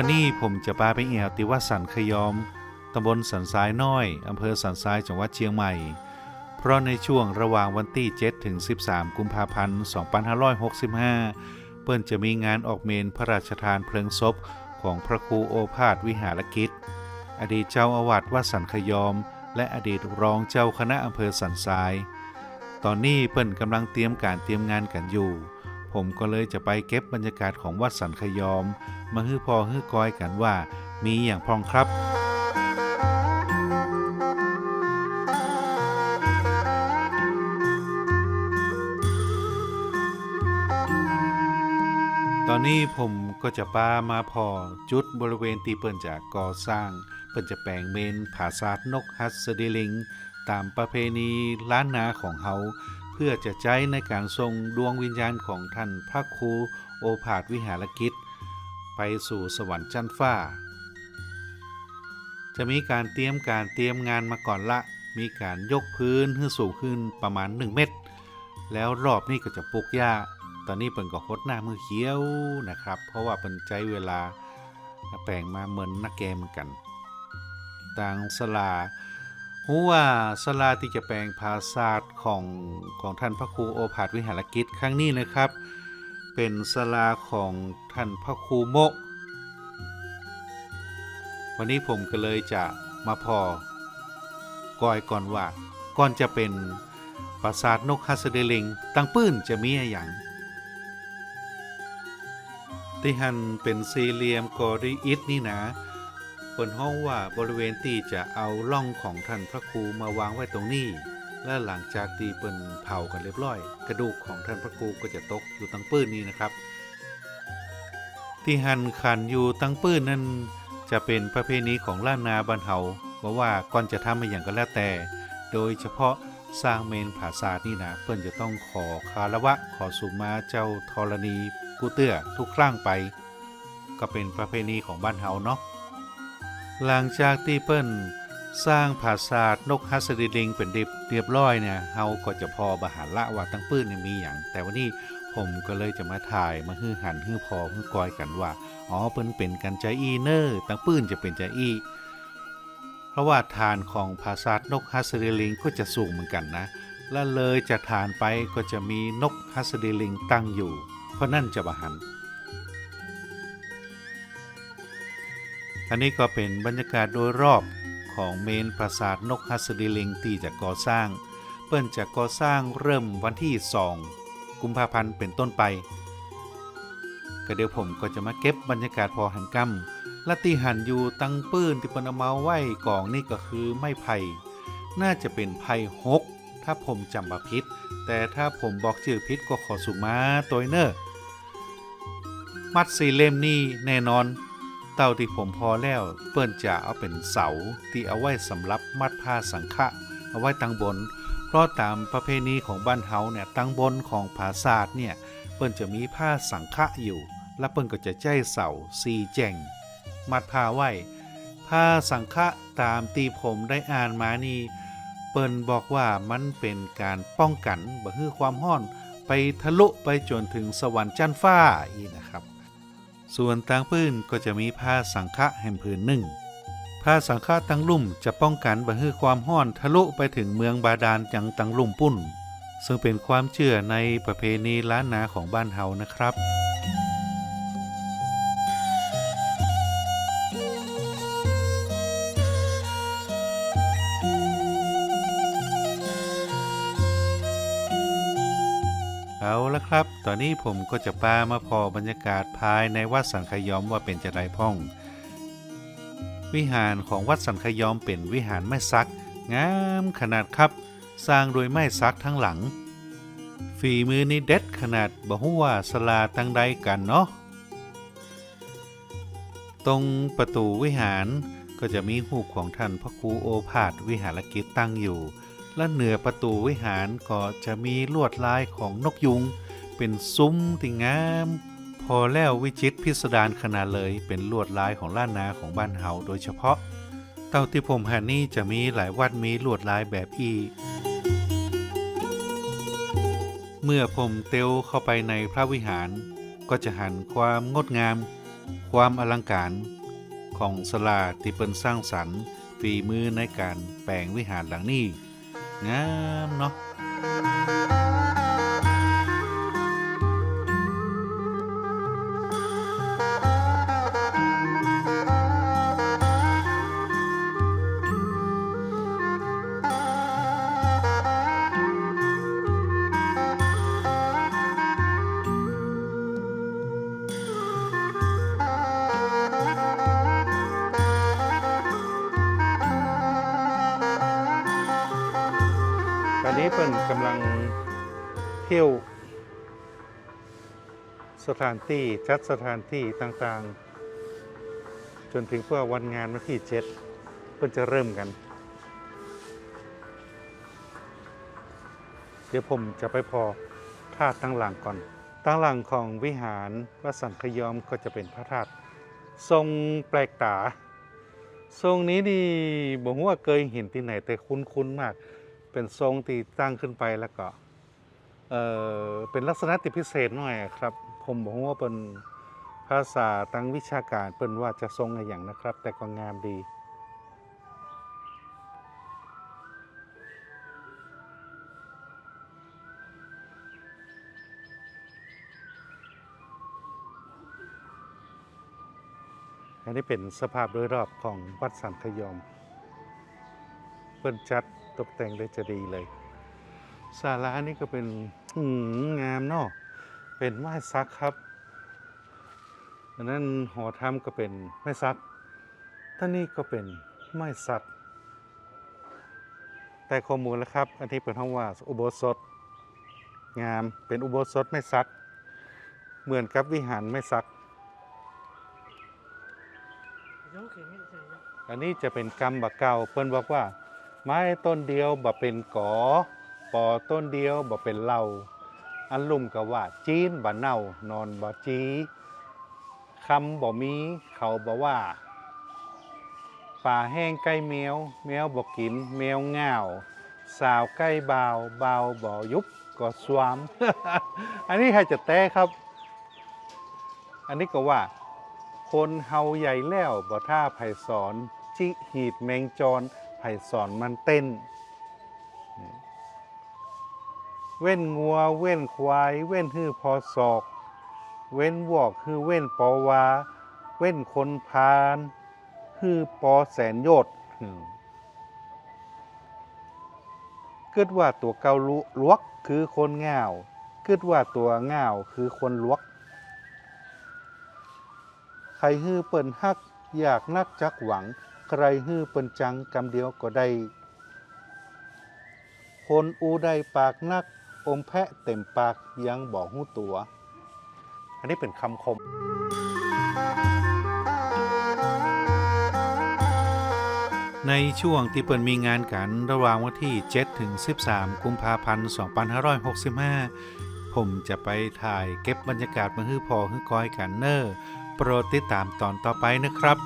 วันนี้ผมจะพาไปแอวติวัดสันขยอม ตำบลสันทรายน้อย อำเภอสันทรายจังหวัดเชียงใหม่ เพราะในช่วงระหว่างวันที่7ถึง 13 กุมภาพันธ์ 2565 เปิ้นจะมีงานออกเมนพระราชทานเพลิงศพของพระครูโอภาสวิหารกิจ อดีตเจ้าอาวาสวัดสันขยอม และอดีตรองเจ้าคณะอำเภอสันทราย ตอนนี้เปิ้นกำลังเตรียมการเตรียมงานกันอยู่ ผมก็เลยจะไปเก็บบรรยากาศของวัดสันขยอม มาฮื้อพอฮื้อกอยกันว่า มีอย่างพองครับตอนนี้ผมก็จะปามาพอจุดบริเวณที่เปิ้นจะก่อสร้าง เปิ้นจะแปลงเมนผาซาดนกฮัสสดีลิง ตามประเพณีล้านนาของเขา พื่อจะใช้ในการทรงดวงวิญญาณของท่านพระครูโอภาสวิหารกิจ ไปสู่สวรรค์ชั้นฟ้า จะมีการเตรียมการเตรียมงานมาก่อนละ มีการยกพื้นให้สูงขึ้นประมาณ 1 เมตร แล้วรอบนี้ก็จะปลูกหญ้า ตอนนี้เปิ่นก็ฮดหน้ามือเขียวนะครับ เพราะว่าเปิ่นใจเวลาแปลงมาเหมือนนักแกมกัน ต่างสลา หูว่าสลาที่จะแปลงภาษาของของท่านพระครูโอภาสวิหารกิจครั้งนี้นะครับ เป็นสลาของท่านพระครูโมะวันนี้ผมก็เลยจะมาพอกอยก่อนว่าก่อนจะเป็นปราสาทนกฮัสเดลิงตั้งปื้นจะมีอย่างที่หันเป็นสี่เหลี่ยมกอริอิฐนี่นะ เปินห้องว่าบริเวณที่จะเอาล่องของท่านพระครูมาวางไว้ตรงนี้ และหลังจากที่เปินเผากันเรียบร้อย กระดูกของท่านพระครูก็จะตกอยู่ตั้งปื้นนี้นะครับ ที่หันขันอยู่ตั้งปื้นนั้น จะเป็นประเพณีของล้านนาบ้านเฮาบอกว่าก่อนจะทำอะไรอย่างก็แล้วแต่ โดยเฉพาะสร้างเมนผาซาดนี่นะเปิ้นจะต้องขอคารวะขอสุมาเจ้าธรณีกูเตื้อทุกครั้งไป ก็เป็นประเพณีของบ้านเฮาเนาะ หลังจากที่เปิ้นสร้างผาซาดนกฮัสดิลิงเป็นเรียบเรียบร้อยเนี่ยเฮาก็จะพอบาหารละว่าตั้งปื้นเนี่ยมีอย่าง แต่วันนี้ผมก็เลยจะมาถ่ายมาฮื้อหันฮื้อพอฮื้อกอยกันว่าอ๋อเปิ้นเป็นกันใจอีเนอร์ตั้งปื้นจะเป็นใจอีเพราะว่าฐานของภาษาทนกฮัสเดลิงก็จะสูงเหมือนกันนะ และเลยจากฐานไปก็จะมีนกฮัสเดลิงตั้งอยู่ เพราะนั่นจะบหัน อันนี้ก็เป็นบรรยากาศโดยรอบของเมนปราสาทนกฮัสเดลิงที่จะก่อสร้าง เปิ้นจะก่อสร้างเริ่มวันที่2กุมภาพันธ์เป็นต้นไป ก็เดี๋ยวผมก็จะมาเก็บบรรยากาศพอหันกำและตีหันอยู่ตั้งปื้นที่ปนเอามาไหวกองนี่ก็คือไม้ไผ่น่าจะเป็นไผ่ฮก ถ้าผมจำบาพิษแต่ถ้าผมบอกชื่อพิษก็ขอสุมาตัวเนอร์มัดสี่เล่มนี่แน่นอน เต่าที่ผมพอแล้วเปิ้นจะเอาเป็นเสาที่เอาไว้สำหรับมัดผ้าสังฆะเอาไว้ตั้งบน เพราะตามประเพณีของบ้านเฮาเนี่ยตั้งบนของผาศาสตร์เนี่ยเปิ้นจะมีผ้าสังฆะอยู่ และเปิ้นก็จะใจเสาสีแจงมัดผ้าไว้ผ้าสังฆะตามตีผมได้อ่านมานี่เปิ้นบอกว่ามันเป็นการป้องกันบ่ให้ความห้อนไปทะลุไปจนถึงสวรรค์จันฟ้าอีนะครับ ส่วนต่างปื้นก็จะมีผ้าสังฆะแห่งผืนหนึ่ง ผ้าสังฆะตังลุ่มจะป้องกันบ่ให้ความห้อนทะลุไปถึงเมืองบาดาลจังตังลุ่มปุ้นซึ่งเป็นความเชื่อในประเพณีล้านนาของบ้านเฮานะครับเอาละครับ ตอนนี้ผมก็จะปามาพอบรรยากาศภายในวัดสันขยอมว่าเป็นจะไรพ่อง วิหารของวัดสันขยอมเป็นวิหารไม้ซัก งามขนาดครับ สร้างโดยไม้ซักทั้งหลัง ฝีมือนี่เด็ดขนาดบ่ฮู้ว่าสลาตั้งใดกันเนาะตรงประตูวิหารก็จะมีรูปของท่านพระครูโอภาสวิหารกิจตั้งอยู่ และเหนือประตูวิหารก็จะมีลวดลายของนกยุง เป็นซุ้มที่งาม พอแล้ววิจิตพิสดารขนาดเลยเป็นลวดลายของล้านนาของบ้านเฮาโดยเฉพาะ เต่าที่ผมหันนี่จะมีหลายวัดมีลวดลายแบบอี เมื่อผมเตวเข้าไปในพระวิหาร ก็จะหันความงดงาม ความอลังการ ของสลาที่เปิ้นสร้างสรรค์ฝีมือในการแปลงวิหารหลังนี้งามเนาะ กำลังเที่ยว สถานที่จัดสถานที่ต่างๆ จนถึงเพื่อวันงานวันที่เจ็ดเพิ่นจะเริ่มกัน เดี๋ยวผมจะไปพอธาตุตั้งหลังก่อน ตั้งหลังของวิหารวัดสังคยอมก็จะเป็นพระธาตุทรงแปลกตา ทรงนี้นี่บอกว่าเคยเห็นที่ไหนแต่คุ้นๆมาก เป็นทรงที่ตั้งขึ้นไปแล้วก็เออเป็นลักษณะที่พิเศษหน่อยครับ ผมบอกว่าเป็นภาษาตั้งวิชาการเป็นว่าจะทรงอะไรอย่างนะครับ แต่ก็งามดีอันนี้เป็นสภาพโดยรอบของวัดสันขยอมเปิ้นจัด ตกแต่งได้จะดีเลยศาลานี่ก็เป็นงามเนาะเป็นไม้ซักครับอันนั้นหอธรรมก็เป็นไม้ซักท่านี้ก็เป็นไม้สักแต่ข้อมูลแล้วครับ อันที่เป็นห้องว่าอุโบสถ งามเป็นอุโบสถไม้ซัก เหมือนกับวิหารไม้ซัก อันนี้จะเป็นกรรมบะเก่าเปิ้นบอกว่า ไม้ต้นเดียวบ่เป็นกอปอต้นเดียวบ่เป็นเหล่าอันลุ่มก็ว่าจีนบ่เน่านอนบ่จีคำบ่มีเขาบ่ว่า ป่าแห้งใกล้แมว แมวบ่กิน แมวง่าวสาวใกล้บ่าวบ่าวบ่ยุบก็สวาม อันนี้ใครจะแต้ครับ อันนี้ก็ว่า คนเฮาใหญ่แล้วบ่ท่าไผ่สอน จิหีดแมงจร ไผสอนมันเต้น เว้นงัว เว้นควาย เว้นฮื้อพอศอก เว้นวอกฮื้อเว้นปอวา เว้นคนพาลฮื้อปอแสนโยดอืมเกิดว่าตัวเกาลุลวกคือคนง่าวเกิดว่าตัวง่าวคือคนลวก ใครฮื้อเปิ้นฮักอยากนักจักหวัง ใครฮื้อเปิ้นจังกำเดียวก็ได้ คนอูได้ปากนัก อมแพะเต็มปากยังบอกหูตัว อันนี้เป็นคำคม ในช่วงที่เปิดมีงานกันระหว่างวันที่ 7 ถึง 13 กุมภาพันธ์ 2565 ผมจะไปถ่ายเก็บบรรยากาศมาฮื้อพอฮื้อก้อยกันเนอร์โปรดติดตามตอนต่อไปนะครับ